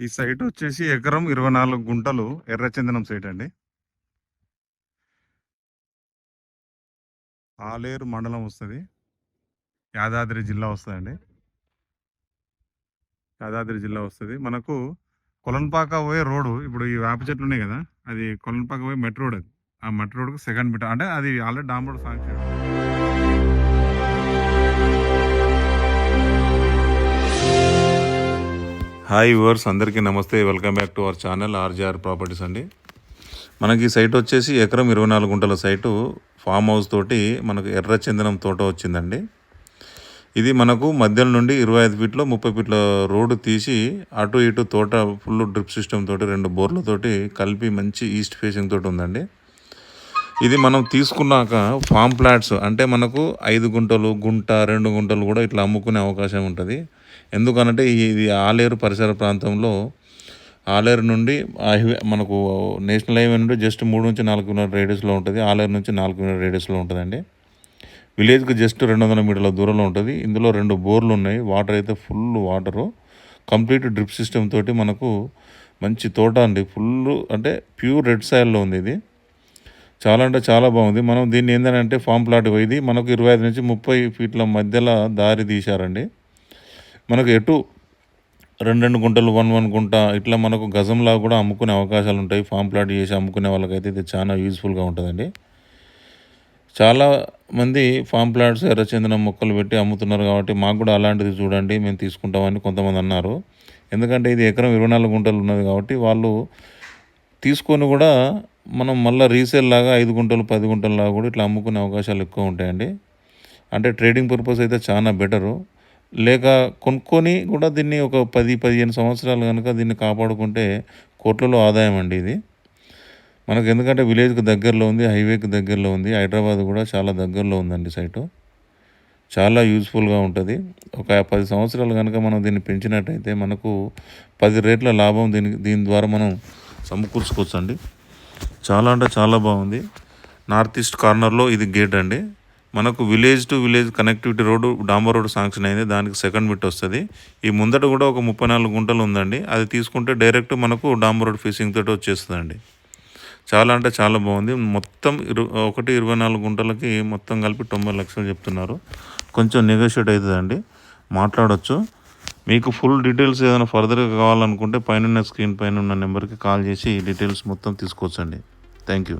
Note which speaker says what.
Speaker 1: ఈ సైట్ వచ్చేసి ఎకరం ఇరవై నాలుగు గుంటలు ఎర్రచందనం సైట్ అండి. ఆలేరు మండలం వస్తుంది. యాదాద్రి జిల్లా వస్తుందండి. యాదాద్రి జిల్లా వస్తుంది. మనకు కొలన్పాక పోయే రోడ్డు ఇప్పుడు ఈ వేప చెట్లు ఉన్నాయి కదా అది కొలన్పాక పోయే మెట్ రోడ్ అది. ఆ మెట్ రోడ్కు సెకండ్ మీటర్ అంటే అది ఆల్రెడీ డామ్ రోడ్ సాంక్షన్. హాయ్ వర్స్ అందరికీ నమస్తే. Welcome back to our channel RGR properties అండి. మనకి ఈ సైట్ వచ్చేసి ఎకరం ఇరవై నాలుగు గుంటల సైటు ఫామ్ హౌస్ తోటి మనకు ఎర్ర చందనం తోట వచ్చిందండి. ఇది మనకు మధ్యలో నుండి ఇరవై ఐదు ఫీట్లో ముప్పై ఫీట్ల రోడ్డు తీసి అటు ఇటు తోట ఫుల్ డ్రిప్ సిస్టమ్ తోటి రెండు బోర్లతోటి కలిపి మంచి ఈస్ట్ ఫేసింగ్ తోటి ఉందండి. ఇది మనం తీసుకున్నాక ఫామ్ ప్లాట్స్ అంటే మనకు ఐదు గుంటలు గుంట రెండు గుంటలు కూడా ఇట్లా అమ్ముకునే అవకాశం ఉంటుంది. ఎందుకనంటే ఇది ఆలేరు పరిసర ప్రాంతంలో ఆలేరు నుండి హైవే మనకు నేషనల్ హైవే నుండి జస్ట్ మూడు నుంచి నాలుగు కిలోమీటర్ రేడియస్లో ఉంటుంది. ఆలేరు నుంచి నాలుగు కిలోమీటర్ రేడియస్లో ఉంటుందండి. విలేజ్కి జస్ట్ రెండు వందల మీటర్ల దూరంలో ఉంటుంది. ఇందులో రెండు బోర్లు ఉన్నాయి. వాటర్ అయితే full water. Complete drip system తోటి మనకు మంచి తోట అండి. ఫుల్ అంటే ప్యూర్ రెడ్ సాయిల్లో ఉంది ఇది. చాలా అంటే చాలా బాగుంది. మనం దీన్ని ఏంటంటే ఫామ్ ప్లాట్ ఇది మనకు ఇరవై ఐదు నుంచి ముప్పై ఫీట్ల మధ్యలో దారి తీశారండి. మనకు ఎటు రెండు రెండు గుంటలు వన్ వన్ గుంట ఇట్లా మనకు గజంలా కూడా అమ్ముకునే అవకాశాలు ఉంటాయి. ఫామ్ ప్లాట్ చేసి అమ్ముకునే వాళ్ళకైతే ఇది చాలా యూజ్ఫుల్గా ఉంటుందండి. చాలా మంది ఫామ్ ప్లాట్స్ ఎర్రచందనం మొక్కలు పెట్టి అమ్ముతున్నారు కాబట్టి మాకు కూడా అలాంటిది చూడండి మేము తీసుకుంటామని కొంతమంది అన్నారు. ఎందుకంటే ఇది ఎకరం ఇరవై నాలుగు గుంటలు ఉన్నది కాబట్టి వాళ్ళు తీసుకొని కూడా మనం మళ్ళీ రీసేల్ లాగా ఐదు గుంటలు పది గుంటల లాగా కూడా ఇట్లా అమ్ముకునే అవకాశాలు ఎక్కువ ఉంటాయండి. అంటే ట్రేడింగ్ పర్పస్ అయితే చాలా బెటరు. లేక కొనుక్కొని కూడా దీన్ని ఒక పది పదిహేను సంవత్సరాలు కనుక దీన్ని కాపాడుకుంటే కోట్లలో ఆదాయం అండి ఇది. మనకు ఎందుకంటే విలేజ్కి దగ్గరలో ఉంది హైవేకి దగ్గరలో ఉంది హైదరాబాద్ కూడా చాలా దగ్గరలో ఉందండి సైటు. చాలా యూజ్ఫుల్గా ఉంటుంది. ఒక పది సంవత్సరాలు కనుక మనం దీన్ని పెంచినట్టయితే మనకు పది రేట్ల లాభం దీని దీని ద్వారా మనం సమకూర్చుకోవచ్చు అండి చాలా అంటే చాలా బాగుంది. నార్త్ ఈస్ట్ కార్నర్లో ఇది గేట్ అండి. మనకు village to village connectivity road డాంబర్ road sanction అయింది. దానికి సెకండ్ బిట్ వస్తుంది. ఈ ముందట కూడా ఒక ముప్పై నాలుగు గుంటలు ఉందండి. అది తీసుకుంటే డైరెక్ట్ మనకు డాంబర్ రోడ్ ఫేసింగ్ తోటి వచ్చేస్తుందండి. చాలా అంటే చాలా బాగుంది. మొత్తం ఇరు ఒకటి ఇరవై నాలుగు గుంటలకి మొత్తం కలిపి తొంభై లక్షలు చెప్తున్నారు. కొంచెం నెగోషియేట్ అవుతుందండి. మాట్లాడొచ్చు. మీకు ఫుల్ డీటెయిల్స్ ఏదైనా ఫర్దర్గా కావాలనుకుంటే పైన స్క్రీన్ పైన ఉన్న నెంబర్కి కాల్ చేసి డీటెయిల్స్ మొత్తం తీసుకోవచ్చండి. Thank you